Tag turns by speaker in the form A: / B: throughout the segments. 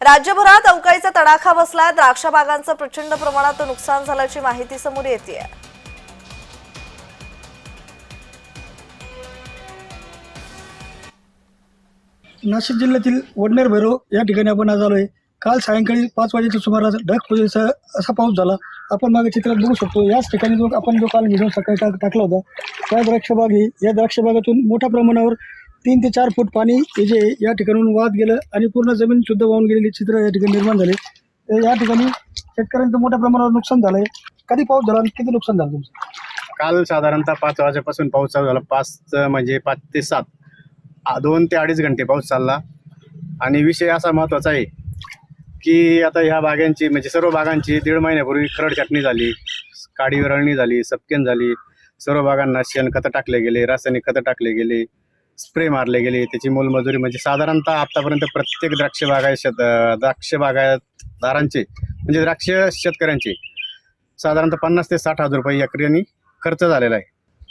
A: राज्यभरात अवकाळीचा तडाखा बसलाय द्राक्ष बागांचं प्रचंड प्रमाणात नुकसान झाल्याची माहिती समोर येते
B: नाशिक जिल्ह्यातील वडनेर भैरव या ठिकाणी आपण आज आलोय. काल सायंकाळी पाच वाजेच्या सुमारास ढग फुटीचा असा पाऊस झाला. आपण मागे चित्रात बघू शकतो याच ठिकाणी जो आपण जो काल व्हिडिओ सकाळी टाकला होता त्या द्राक्षबाग ही या द्राक्षबागातून मोठ्या प्रमाणावर तीन ते चार फूट पाणी हे जे या ठिकाणून वाहत गेलं आणि पूर्ण जमीन शुद्ध वाहून गेलेली चित्र या ठिकाणी निर्माण झाले. तर या ठिकाणी शेतकऱ्यांचं मोठ्या प्रमाणावर नुकसान झालंय. कधी पाऊस झाला आणि किती नुकसान झालं तुमचं?
C: काल साधारणतः पाच वाजेपासून पाऊस चालू झाला. पाच म्हणजे पाच ते सात. दोन ते अडीच घंटे पाऊस चालला. आणि विषय असा महत्त्वाचा आहे की आता ह्या बागांची म्हणजे सर्व बागांची दीड महिन्यापूर्वी खरड छाटणी झाली काडी विरळणी झाली सपकेन झाली. सर्व बागांना शेणखतं टाकले गेले रासायनिक खतं टाकले गेले. स्प्रे मारले गेले. त्याची मोलमजुरी म्हणजे साधारणतः आतापर्यंत प्रत्येक द्राक्ष बागाय शेत द्राक्ष बागायतदारांचे म्हणजे द्राक्ष शेतकऱ्यांचे साधारणतः पन्नास ते साठ हजार रुपये एकरी खर्च झालेला आहे.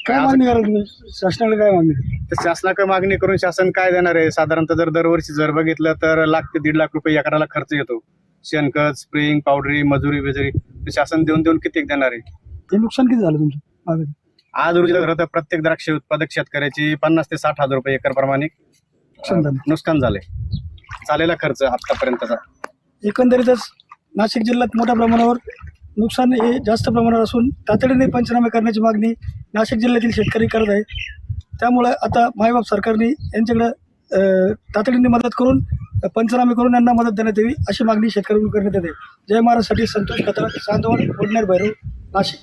B: काय मागणी कराल तुम्ही शासनाला काय मागणी?
C: तर शासनाकडे मागणी करून शासन काय देणार आहे? साधारणतः जर दरवर्षी जर बघितलं तर लाख ते दीड लाख रुपये एकराला खर्च येतो. शेणखत स्प्रिंग पावडरी मजुरी बिजुरी ते शासन देऊन देऊन किती देणार आहे?
B: हे नुकसान किती झालं तुमचं? मागे
C: आज रोजी खरं तर प्रत्येक द्राक्ष उत्पादक शेतकऱ्याची पन्नास ते साठ हजार रुपये एकर प्रमाणे
B: नुकसान झालं.
C: झालेला खर्च आतापर्यंतचा
B: एकंदरीतच नाशिक जिल्ह्यात मोठ्या प्रमाणावर नुकसान हे जास्त प्रमाणात असून तातडीने पंचनामे करण्याची मागणी नाशिक जिल्ह्यातील शेतकरी करत आहे त्यामुळे आता मायबाप सरकारने यांच्याकडे तातडीने मदत करून पंचनामे करून यांना मदत देण्यात यावी अशी मागणी शेतकऱ्यांकडून करण्यात येते. जय महाराजसाठी संतोष खतरा चांदवड वडनेर भैरव नाशिक.